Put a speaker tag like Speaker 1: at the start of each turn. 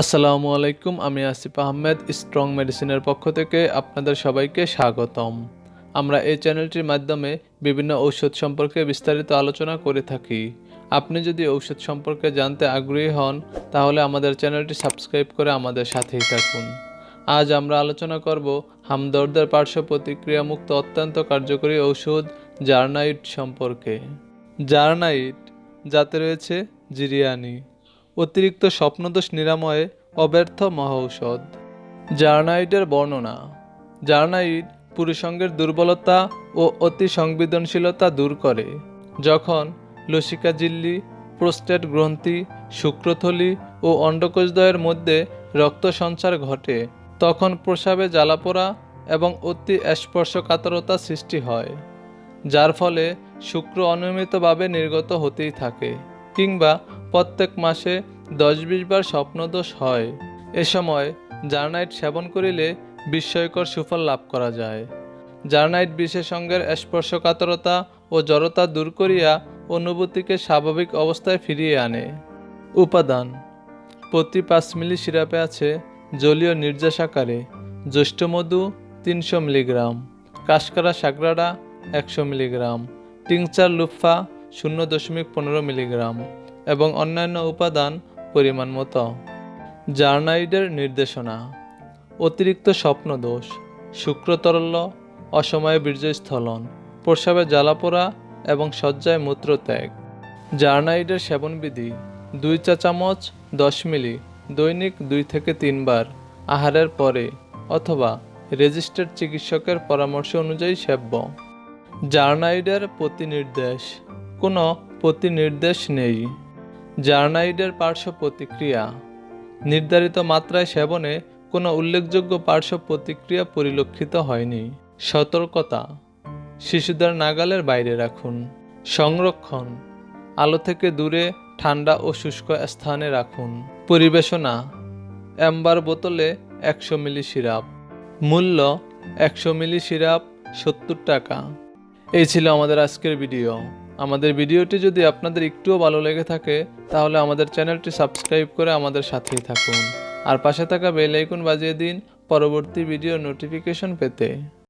Speaker 1: আসসালামু আলাইকুম, আমি আসিফ আহমেদ, স্ট্রং মেডিসিনের পক্ষ থেকে আপনাদের সবাইকে স্বাগতম। আমরা এই চ্যানেলটির মাধ্যমে বিভিন্ন ঔষধ সম্পর্কে বিস্তারিত আলোচনা করে থাকি। আপনি যদি ঔষধ সম্পর্কে জানতে আগ্রহী হন, তাহলে আমাদের চ্যানেলটি সাবস্ক্রাইব করে আমাদের সাথেই থাকুন। আজ আমরা আলোচনা করব হামদর্দের পার্শ্ব প্রতিক্রিয়ামুক্ত অত্যন্ত কার্যকরী ঔষধ জার্নাইট সম্পর্কে। জার্নাইট যাতে রয়েছে জিরিয়ানি। অতিরিক্ত স্বপ্নদোষ নিরাময়ে অব্যর্থ মহৌষধ জার্নাইটের বর্ণনা। জার্নাইট পুরুষঙ্গের দুর্বলতা ও অতি সংবেদনশীলতা দূর করে। যখন লসিকা ঝিল্লি প্রোস্টেট গ্রন্থি, শুক্রথলি ও অন্ডকোষদ্বয়ের মধ্যে রক্ত সঞ্চার ঘটে, তখন প্রসাবে জ্বালাপোড়া এবং অতি স্পর্শকাতরতা সৃষ্টি হয়, যার ফলে শুক্র অনিয়মিতভাবে নির্গত হতেই থাকে কিংবা প্রত্যেক মাসে দশ বিশ বার স্বপ্নদোষ হয়। এ সময় জার্নাইট সেবন করিলে বিস্ময়কর সুফল লাভ করা যায়। জার্নাইট বিশেষজ্ঞের স্পর্শকাতরতা ও জড়তা দূর করিয়া অনুভূতিকে স্বাভাবিক অবস্থায় ফিরিয়ে আনে। উপাদান। প্রতি পাঁচ মিলি সিরাপে আছে জলীয় নির্যাস আকারে জ্যৈষ্ঠমধু তিনশো মিলিগ্রাম, কাশকারা সাগরাডা একশো মিলিগ্রাম, টিংচার লুফা শূন্য দশমিক পনেরো মিলিগ্রাম এবং অন্যান্য উপাদান পরিমাণ মতো জার্নাইডের নির্দেশনা, অতিরিক্ত স্বপ্ন স্বপ্নদোষ শুক্রতরল্য অসময়ে বীর্যস্থলন প্রস্রাবে জ্বালাপোড়া এবং শয্যায় মূত্রত্যাগ। জার্নাইডের সেবনবিধি, দুই চা চামচ, দশ মিলি, দৈনিক দুই থেকে তিনবার আহারের পরে অথবা রেজিস্টার্ড চিকিৎসকের পরামর্শ অনুযায়ী সেব্য। জার্নাইডের প্রতিনির্দেশ, কোনো প্রতিনির্দেশ নেই। জার্নাইডের পার্শ্ব প্রতিক্রিয়া। নির্ধারিত মাত্রায় সেবনে কোনো উল্লেখযোগ্য পার্শ্ব প্রতিক্রিয়া পরিলক্ষিত হয়নি। সতর্কতা। শিশুদের নাগালের বাইরে রাখুন। সংরক্ষণ। আলো থেকে দূরে, ঠান্ডা ও শুষ্ক স্থানে রাখুন। পরিবেশনা। অ্যাম্বার বোতলে একশো মিলি সিরাপ। মূল্য একশো মিলি সিরাপ সত্তর টাকা। এই ছিল আমাদের আজকের ভিডিও। আমাদের ভিডিওটি যদি আপনাদের একটুও ভালো লেগে থাকে, তাহলে আমাদের চ্যানেলটি সাবস্ক্রাইব করে আমাদের সাথেই থাকুন। আর পাশে থাকা বেল আইকন বাজিয়ে দিন পরবর্তী ভিডিও নোটিফিকেশন পেতে।